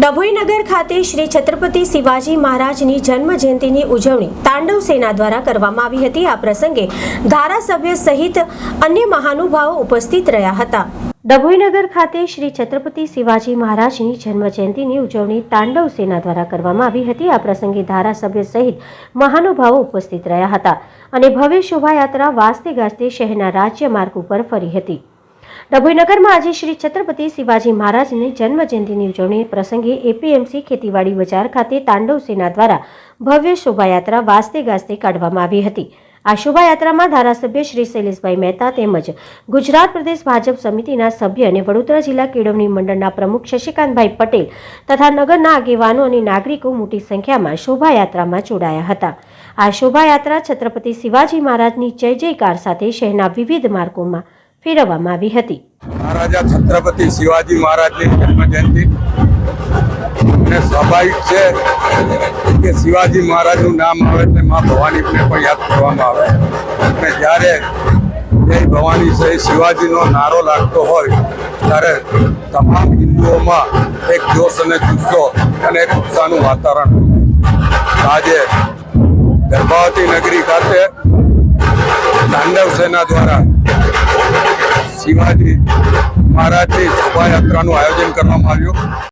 ડભોઈનગર ખાતે શ્રી છત્રપતિ શિવાજી મહારાજની જન્મ જયંતિની ઉજવણી તાંડવ સેના દ્વારા કરવામાં આવી હતી. આ પ્રસંગે ધારાસભ્ય સહિત અન્ય મહાનુભાવો ઉપસ્થિત રહ્યા હતા. ડભોઈનગર ખાતે શ્રી છત્રપતિ શિવાજી મહારાજની જન્મજયંતિની ઉજવણી તાંડવ સેના દ્વારા કરવામાં આવી હતી. આ પ્રસંગે ધારાસભ્ય સહિત મહાનુભાવો ઉપસ્થિત રહ્યા હતા અને ભવ્ય શોભાયાત્રા વાસ્તે ગાજતે શહેરના રાજ્ય માર્ગ ઉપર ફરી હતી. ડભોઈનગરમાં આજે શ્રી છત્રપતિ શિવાજી મહારાજની જન્મ જયંતિની ઉજવણી પ્રસંગે એપીએમસી ખેતીવાડી બજાર ખાતે તાંડવ સેના દ્વારા ભવ્ય શોભાયાત્રા વાસ્તે ગાસ્તે કાઢવામાં આવી હતી. આ શોભાયાત્રામાં ધારાસભ્ય શ્રી શૈલેષભાઈ મહેતા તેમજ ગુજરાત પ્રદેશ ભાજપ સમિતિના સભ્ય અને વડોદરા જિલ્લા કેળવણી મંડળના પ્રમુખ શશિકાંતભાઈ પટેલ તથા નગરના આગેવાનો અને નાગરિકો મોટી સંખ્યામાં શોભાયાત્રામાં જોડાયા હતા. આ શોભાયાત્રા છત્રપતિ શિવાજી મહારાજની જય જયકાર સાથે શહેરના વિવિધ માર્ગોમાં ફેરવવામાં આવી હતી. મહારાજા છત્રપતિ શિવાજી મહારાજની જન્મજયંતિ. અને સ્વાભાવિક છે કે શિવાજી મહારાજનું નામ આવે એટલે મા ભવાનીને પણ યાદ કરવામાં આવે. અને જ્યારે જય ભવાની છે શિવાજીનો નારો લાગતો હોય, ત્યારે તમામ હિન્દુઓમાં એક જોશ અને જુસ્સો અને એક ઉત્સાહનું વાતાવરણ આજે ગર્ભાવતી નગરી ખાતે તાંડવ સેના દ્વારા શિવાજી મહારાજની શોભાયાત્રાનું આયોજન કરવામાં આવ્યું.